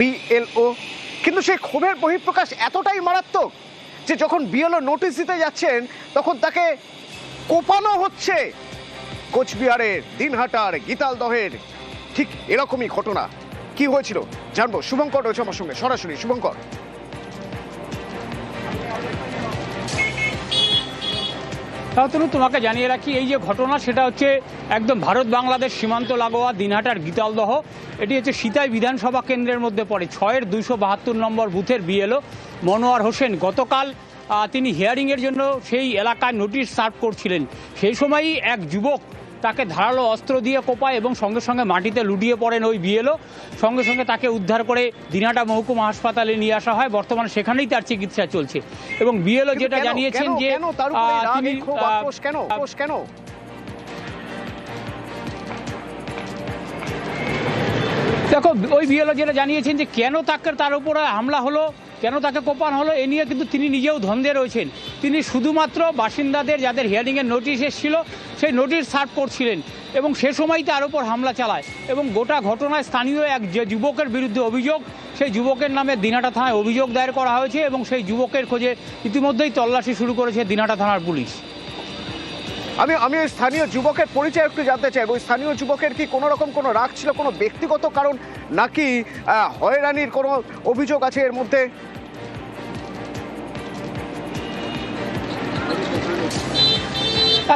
BLO কিন্তু সেই ক্ষোভের বহিঃপ্রকাশ এতটাই মারাত্মক যে যখন বিএলও নোটিশ দিতে যাচ্ছেন, তখন তাকে কোপানো হচ্ছে। কোচবিহারের দিনহাটার গীতাল দহের। ঠিক এরকমই ঘটনা। কি হয়েছিল? জানব। শুভঙ্কর রয়েছে আমার সঙ্গে। সরাসরি শুভঙ্কর। তাহলে তোমাকে জানিয়ে রাখি, এই যে ঘটনা সেটা হচ্ছে একদম ভারত বাংলাদেশ সীমান্ত লাগোয়া দিনহাটার গীতালদহ এটি হচ্ছে সীতাই বিধানসভা কেন্দ্রের মধ্যে পড়ে। ছয়ের দুইশো বাহাত্তর নম্বর বুথের বিএলও মনোয়ার হোসেন গতকাল তিনি হিয়ারিংয়ের জন্য সেই এলাকায় নোটিশ সার্ভ করছিলেন। সেই সময়ই এক যুবক তাকে ধারালো অস্ত্র দিয়ে কোপায় এবং সঙ্গে সঙ্গে মাটিতে লুটিয়ে পড়েন ওই বিএলও। সঙ্গে সঙ্গে তাকে উদ্ধার করে দিনাটা মহকুমা হাসপাতালে নিয়ে আসা হয়। বর্তমানে সেখানেই তার চিকিৎসা চলছে। এবং বিএলও যেটা জানিয়েছেন যে তিনি কেন? কেন? দেখো ওই বিএলও যেটা জানিয়েছেন যে কেন তাকে তার উপরে হামলা হলো কেন তাকে কোপান হলো? এ নিয়ে কিন্তু তিনি নিজেও ধন্দে রয়েছেন। তিনি শুধুমাত্র বাসিন্দাদের যাদের হিয়ারিংয়ের নোটিশ এসেছিল, সেই নোটিশ সার্ভ করছিলেন এবং সে সময় তার উপর হামলা চালায় এবং গোটা ঘটনায় স্থানীয় এক যে যুবকের বিরুদ্ধে অভিযোগ, সেই যুবকের নামে দিনাটা থানায় অভিযোগ দায়ের করা হয়েছে এবং সেই যুবকের খোঁজে ইতিমধ্যেই তল্লাশি শুরু করেছে দিনাটা থানার পুলিশ। আমি আমি ওই স্থানীয় যুবকের পরিচয় একটু জানতে চাই, ওই স্থানীয় যুবকের কি কোনো রকম কোনো রাগ ছিল, কোনো ব্যক্তিগত কারণ, নাকি হয়রানির কোনো অভিযোগ আছে এর মধ্যে?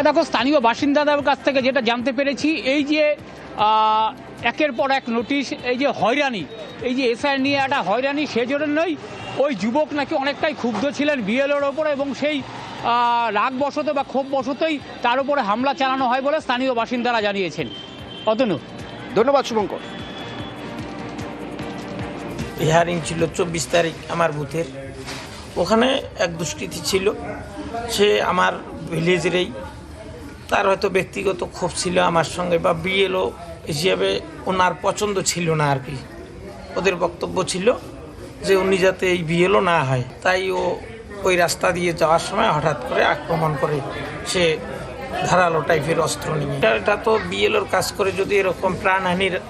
দেখো, স্থানীয় বাসিন্দাদের কাছ থেকে যেটা জানতে পেরেছি, এই যে একের পর এক নোটিশ, এই যে হয়রানি, এই যে এসআই নিয়ে একটা হয়রানি সেজন্যই ওই যুবক নাকি অনেকটাই ক্ষুব্ধ ছিলেন বিএলওর ওপরে এবং সেই রাগবশত বা ক্ষোভবশতই তার উপরে হামলা চালানো হয় বলে স্থানীয় বাসিন্দারা জানিয়েছেন। অতনু। ধন্যবাদ শুভঙ্কর। হিয়ারিং ছিল চব্বিশ তারিখ আমার বুথের। ওখানে এক দুষ্কৃতী ছিল। সে আমার ভিলেজেরই। তার হয়তো ব্যক্তিগত ক্ষোভ ছিল আমার সঙ্গে বা বিএলও হিসেবে ওনার পছন্দ ছিল না আর কি। ওদের বক্তব্য ছিল। যে উনি যাতে এই বিএলও না হয়, তাই ও ওই রাস্তা দিয়ে যাওয়ার সময় হঠাৎ করে আক্রমণ করে সে ধারালো টাইপের অস্ত্র নিয়ে। এটা- এটা তো বিএলওর কাজ করে যদি এরকম প্রাণহানির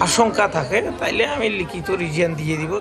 আশঙ্কা থাকে, তাইলে আমি লিখিত রিজিয়ান দিয়ে দিব।